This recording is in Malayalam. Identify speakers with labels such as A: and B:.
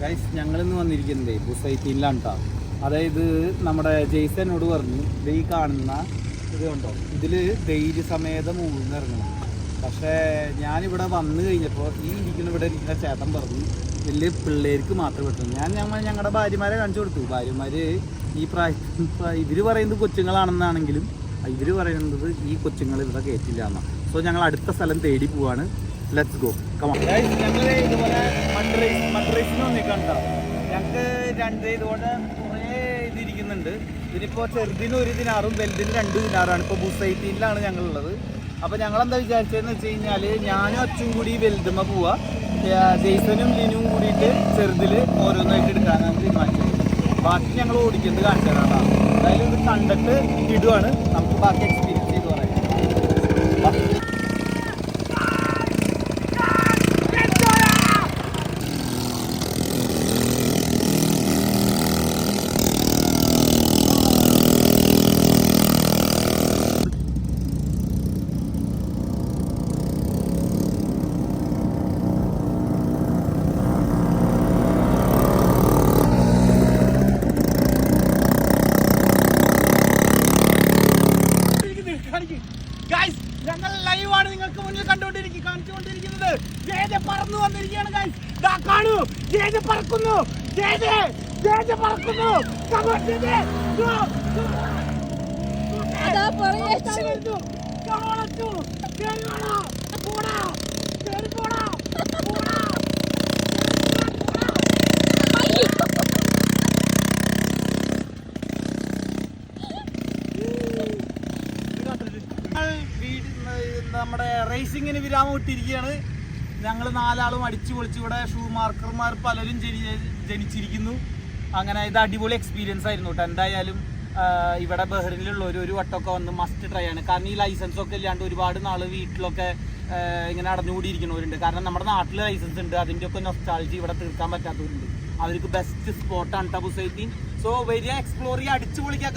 A: ഗൈസ് ഞങ്ങളിന്ന് വന്നിരിക്കുന്നത് ബുസൈറ്റിയിലാണ് കേട്ടോ അതായത് നമ്മുടെ ജെയ്സനോട് പറഞ്ഞു ഇത് ഈ കാണുന്ന ഇത് കണ്ടോ? ഇതിൽ ധൈര്യ സമേതം മൂന്ന് ഇറങ്ങണം പക്ഷേ ഞാനിവിടെ വന്നു കഴിഞ്ഞപ്പോൾ ഈ ഇരിക്കുന്ന ഇവിടെ ഇരിക്കുന്ന ചേട്ടൻ പറഞ്ഞു വലിയ പിള്ളേർക്ക് മാത്രം കിട്ടും ഞാൻ ഞങ്ങൾ ഞങ്ങളുടെ ഭാര്യമാരെ കാണിച്ചു കൊടുത്തു. ഭാര്യമാർ ഈ പ്രായത്തിൽ ഇവർ പറയുന്നത് കൊച്ചുങ്ങളാണെന്നാണെങ്കിലും ഇവർ പറയുന്നത് ഈ കൊച്ചുങ്ങൾ ഇവിടെ കയറ്റില്ല എന്നാണ് സോ ഞങ്ങൾ അടുത്ത സ്ഥലം തേടി പോവാണ്. ലെറ്റ്സ് ഗോ ഞങ്ങൾ ഇതുപോലെ റേസിന് വന്നിക്കണ്ട ഞങ്ങൾക്ക് രണ്ട് ഇതുപോലെ കുറേ ഇതിരിക്കുന്നുണ്ട്. ഇതിനിപ്പോൾ ചെറുതിന് ഒരു ദിനാറും വലുതിന് രണ്ട് ദിനാറാണ്. ഇപ്പോൾ ബുസൈറ്റിയിലാണ് ഞങ്ങളുള്ളത്. അപ്പോൾ ഞങ്ങളെന്താ വിചാരിച്ചതെന്ന് വെച്ച് കഴിഞ്ഞാൽ ഞാനും അച്ഛനും കൂടി വലുതുമ്മ പോവാ. ജെയ്സനും ലിനും കൂടിയിട്ട് ചെറുതിൽ ഓരോന്നായിട്ട് എടുക്കാനാണ് തീരുമാനിച്ചത്. ബാക്കി ഞങ്ങൾ ഓടിക്കുന്നത് കാണിച്ചു തരാം അതായത് ഇത് കണ്ടിട്ട് ഇടുവാണ്. നമുക്ക് ബാക്കി എക്സ്പീരിയൻസ് ചെയ്ത് പറയാം. ഞങ്ങൾ ലൈവാണ് നിങ്ങൾക്ക് മുന്നിൽ കണ്ടുകൊണ്ടിരിക്കും കാണിച്ചുകൊണ്ടിരിക്കുന്നത് ജേജ പറന്നു വന്നിരിക്കുകയാണ് ഗൈസ് ദാ കാണൂ ജേജ പറക്കുന്നു ജേജ ജേജ പറക്കുന്നു on, ജേജ.
B: അതാ
A: അവസാനം വരുന്നു. അച്ചു. പോടാ. പോടാ. പോടാ. ഞങ്ങൾ വീട് നമ്മുടെ റേസിങ്ങിന് വിരാമം ഇട്ടിരിക്കുകയാണ്. ഞങ്ങൾ നാലാളും അടിച്ചു പൊളിച്ച് ഇവിടെ ഷൂ മാർക്കർമാർ പലരും ജനി- ജനിച്ചിരിക്കുന്നു. അങ്ങനെ ഇത് അടിപൊളി എക്സ്പീരിയൻസ് ആയിരുന്നു കേട്ടോ എന്തായാലും ഇവിടെ ബഹ്റിനിലുള്ള ഒരു വട്ടമൊക്കെ വന്ന് മസ്റ്റ് ട്രൈ ആണ്. കാരണം ഈ ലൈസൻസ് ഒക്കെ ഇല്ലാണ്ട് ഒരുപാട് നാൾ വീട്ടിലൊക്കെ ഇങ്ങനെ അടഞ്ഞുകൂടിയിരിക്കുന്നവരുണ്ട് കാരണം നമ്മുടെ നാട്ടിൽ ലൈസൻസ് ഉണ്ട്. അതിന്റെ ഒക്കെ നൊസ്റ്റാൾജി ഇവിടെ തീർക്കാൻ പറ്റാത്തവരുണ്ട്. അവർക്ക് ബെസ്റ്റ് സ്പോട്ടാണ് ടബുസൈറ്റി സോ വരിക എക്സ്പ്ലോർ ചെയ്യുക അടിച്ചു പൊളിക്കുക.